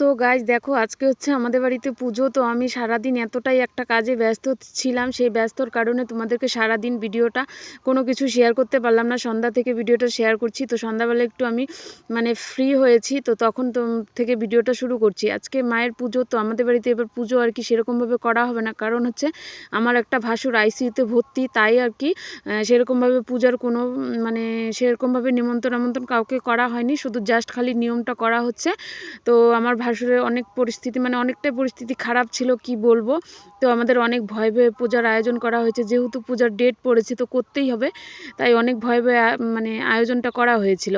So guys দেখো, আজকে হচ্ছে আমাদের বাড়িতে পুজো, তো আমি সারাদিন এতটাই একটা কাজে ব্যস্ত ছিলাম, সেই ব্যস্তর কারণে তোমাদেরকে সারাদিন ভিডিওটা কোনো কিছু শেয়ার করতে পারলাম না। সন্ধ্যা থেকে ভিডিওটা শেয়ার করছি, তো সন্ধ্যাবেলা একটু আমি মানে ফ্রি হয়েছি, তো তখন থেকে ভিডিওটা শুরু করছি। আজকে মায়ের পুজো, তো আমাদের বাড়িতে এবার পুজো আর কি সেরকমভাবে করা হবে না। কারণ হচ্ছে আমার একটা ভাসুর আইসিইউতে ভর্তি, তাই আর কি সেরকমভাবে পূজার কোনো মানে সেরকমভাবে নিমন্ত্রণ আমন্ত্রণ কাউকে করা হয়নি। শুধু জাস্ট খালি নিয়মটা করা হচ্ছে। তো আমার ভাসুরের অনেক পরিস্থিতি মানে অনেকটাই পরিস্থিতি খারাপ ছিল, কি বলব? তো আমাদের অনেক ভয় ভয়ে পূজার আয়োজন করা হয়েছে, যেহেতু পূজার ডেট পড়েছে, তো করতেই হবে। তাই অনেক ভয় ভয়ে মানে আয়োজনটা করা হয়েছিল।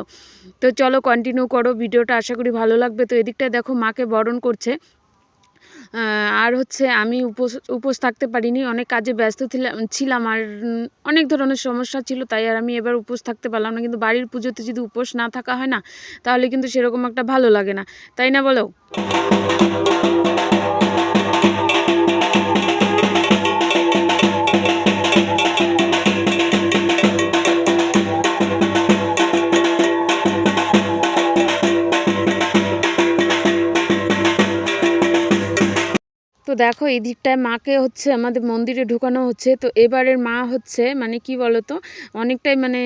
তো চলো কন্টিনিউ করো, ভিডিওটা আশা করি ভালো লাগবে। তো এদিকটা দেখো, মাকে বরণ করছে। আর হচ্ছে আমি উপোস উপোস থাকতে পারিনি, অনেক কাজে ব্যস্ত ছিলাম আর অনেক ধরনের সমস্যা ছিল, তাই আর আমি এবার উপোস থাকতে পারলাম না। কিন্তু বাড়ির পুজোতে যদি উপোস না থাকা হয় না, তাহলে কিন্তু সেরকম একটা ভালো লাগে না, তাই না বলো? তো দেখো, এই দিকটায় মাকে হচ্ছে আমাদের মন্দিরে ঢুকানো হচ্ছে। তো এবারের মা হচ্ছে মানে কি বলতো, অনেকটাই মানে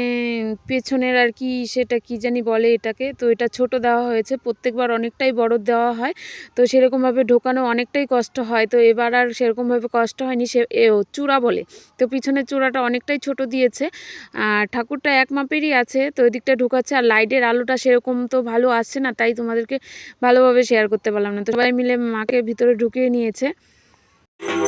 পেছনের আর কি সেটা কি জানি বলে এটাকে। তো এটা ছোট দেওয়া হয়েছে, প্রত্যেকবার অনেকটাই বড় দেওয়া হয়। তো সেরকমভাবে ঢোকানো অনেকটাই কষ্ট হয়। তো এবার আর সেরকমভাবে কষ্ট হয়নি, সে চূড়া বলে। তো পিছনের চূড়াটা অনেকটাই ছোট দিয়েছে। আর ঠাকুরটা এক মাপেরই আছে, তো ওই দিকটা ঢোকাচ্ছে। আর লাইটের আলোটা সেরকম তো ভালো আসছে না, তাই তোমাদেরকে ভালোভাবে শেয়ার করতে পারলাম না। তো সবাই মিলে মাকে ভিতরে ঢুকিয়ে নিয়েছে। Oh,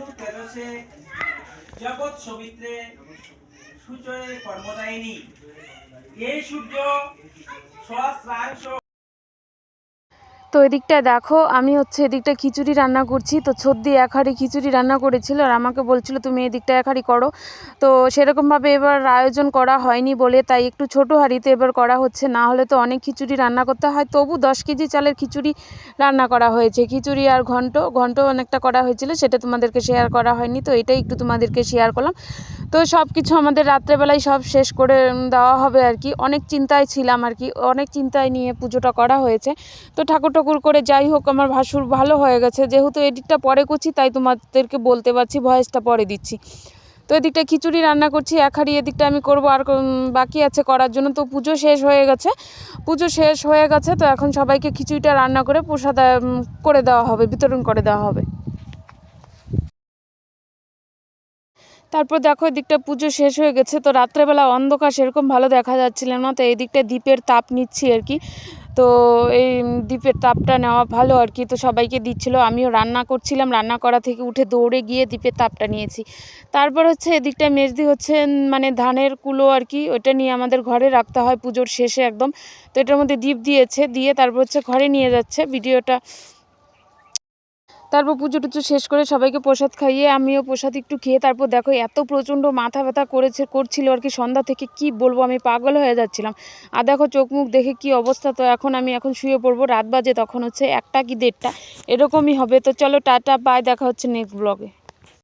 বিষ্ণু তেজসে জগৎ সবিত্রে সূচয়ে কর্মদায়িনী। এই সূর্য সহস্রাংশ তো এদিকটা দেখো, আমি হচ্ছে এদিকটা খিচুড়ি রান্না করছি। তো সর্দি, এক হাঁড়ি খিচুড়ি রান্না করেছিল আর আমাকে বলছিল, তুমি এদিকটা এক হাঁড়ি করো। তো সেরকমভাবে এবার আয়োজন করা হয়নি বলে, তাই একটু ছোটো হাঁড়িতে এবার করা হচ্ছে। না হলে তো অনেক খিচুড়ি রান্না করতে হয়। তবু দশ কেজি চালের খিচুড়ি রান্না করা হয়েছে। খিচুড়ি আর ঘন্ট ঘন্ট অনেকটা করা হয়েছিল, সেটা তোমাদেরকে শেয়ার করা হয়নি। তো এটাই একটু তোমাদেরকে শেয়ার করলাম। তো সব কিছু আমাদের রাত্রেবেলায় সব শেষ করে দেওয়া হবে আর কি। অনেক চিন্তায় ছিলাম আর কি। অনেক চিন্তায় নিয়ে পুজোটা করা হয়েছে। তো ঠাকুর ঠাকুর করে যাই হোক, আমার ভাসুর ভালো হয়ে গেছে। যেহেতু এডিটটা পরে করছি, তাই তোমাদেরকে বলতে পারছি, ভয়েসটা পরে দিচ্ছি। তো এদিকটা খিচুড়ি রান্না করছি, এক হাঁড়ি এদিকটা আমি করব, আর বাকি আছে করার জন্য। তো পুজো শেষ হয়ে গেছে। পুজো শেষ হয়ে গেছে, তো এখন সবাইকে খিচুড়িটা রান্না করে প্রসাদ করে দেওয়া হবে, বিতরণ করে দেওয়া হবে। তারপর দেখো এদিকটা পুজো শেষ হয়ে গেছে, তো রাত্রেবেলা অন্ধকার সেরকম ভালো দেখা যাচ্ছিল না, তো এই দিকটা দ্বীপের তাপ নিচ্ছি আর কি। তো এই দ্বীপের তাপটা নেওয়া ভালো আর কি। তো সবাইকে দিচ্ছিল, আমিও রান্না করছিলাম, রান্না করা থেকে উঠে দৌড়ে গিয়ে দ্বীপের তাপটা নিয়েছি। তারপর হচ্ছে এদিকটা মেজদি হচ্ছে মানে ধানের কুলো আর কি, ওইটা নিয়ে আমাদের ঘরে রাখতে হয় পুজোর শেষে একদম। তো এটার মধ্যে দ্বীপ দিয়েছে, দিয়ে তারপর হচ্ছে ঘরে নিয়ে যাচ্ছে। ভিডিওটা তারপর পুজো টুজো শেষ করে সবাইকে প্রসাদ খাইয়ে আমিও প্রসাদ একটু খেয়ে তারপর দেখো এত প্রচণ্ড মাথা ব্যথা করেছে, করছিল আর কি। সন্ধ্যা থেকে কি বলব, আমি পাগল হয়ে যাচ্ছিলাম। আর দেখো চোখ মুখ দেখে কি অবস্থা, তো এখন আমি এখন শুয়ে পড়ব, রাত বাজে তখন হচ্ছে একটা কি দেড়টা, এরকমই হবে। তো চলো টাটা বাই দেখা হচ্ছে নেক্সট ব্লগে